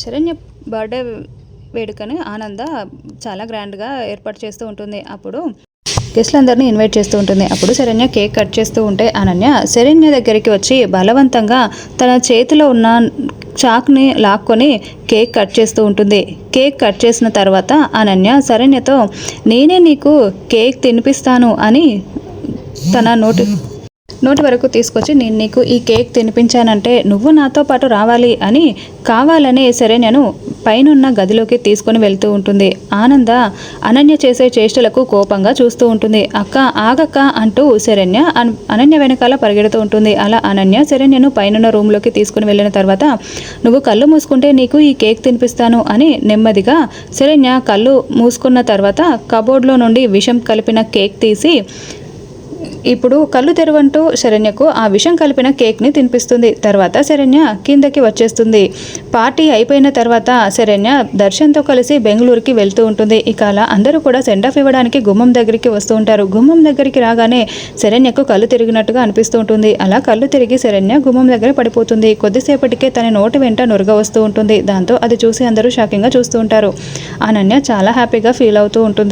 Saranya birthday వేడుకని ఆనంద చాలా గ్రాండ్గా ఏర్పాటు చేస్తూ ఉంటుంది. అప్పుడు గెస్ట్లందరినీ ఇన్వైట్ చేస్తూ ఉంటుంది. అప్పుడు శరణ్య కేక్ కట్ చేస్తూ ఉంటే అనన్య శరణ్య దగ్గరికి వచ్చి బలవంతంగా తన చేతిలో ఉన్న చాక్ని లాక్కొని కేక్ కట్ చేస్తూ ఉంటుంది. కేక్ కట్ చేసిన తర్వాత అనన్య శరణ్యతో నేనే నీకు కేక్ తినిపిస్తాను అని తన నోటి నోటి వరకు తీసుకొచ్చి నేను నీకు ఈ కేక్ తినిపించానంటే నువ్వు నాతో పాటు రావాలి అని కావాలనే శరణ్యను పైనున్న గదిలోకి తీసుకొని వెళ్తూ ఉంటుంది. ఆనంద అనన్య చేసే చేష్టలకు కోపంగా చూస్తూ ఉంటుంది. అక్క ఆగక్క అంటూ శరణ్య అన్- అనన్య వెనకాల పరిగెడుతూ ఉంటుంది. అలా అనన్య శరణ్యను పైనున్న రూమ్లోకి తీసుకుని వెళ్ళిన తర్వాత నువ్వు కళ్ళు మూసుకుంటే నీకు ఈ కేక్ తినిపిస్తాను అని నెమ్మదిగా శరణ్య కళ్ళు మూసుకున్న తర్వాత కబోర్డ్లో నుండి విషం కలిపిన కేక్ తీసి ఇప్పుడు కళ్ళు తెరవంటూ శరణ్యకు ఆ విషం కలిపిన కేక్ని తినిపిస్తుంది. తర్వాత శరణ్య కిందకి వచ్చేస్తుంది. పార్టీ అయిపోయిన తర్వాత శరణ్య దర్శన్తో కలిసి బెంగళూరుకి వెళ్తూ ఉంటుంది. ఇక అలా అందరూ కూడా సెండ్ ఆఫ్ ఇవ్వడానికి గుమ్మం దగ్గరికి వస్తూ ఉంటారు. గుమ్మం దగ్గరికి రాగానే శరణ్యకు కళ్ళు తిరిగినట్టుగా అనిపిస్తూ ఉంటుంది. అలా కళ్ళు తిరిగి శరణ్య గుమ్మం దగ్గర పడిపోతుంది. కొద్దిసేపటికే తన నోటి వెంట నురగ వస్తూ ఉంటుంది. దాంతో అది చూసి అందరూ షాకింగ్గా చూస్తూ ఉంటారు. అనన్య చాలా హ్యాపీగా ఫీల్ అవుతూ ఉంటుంది.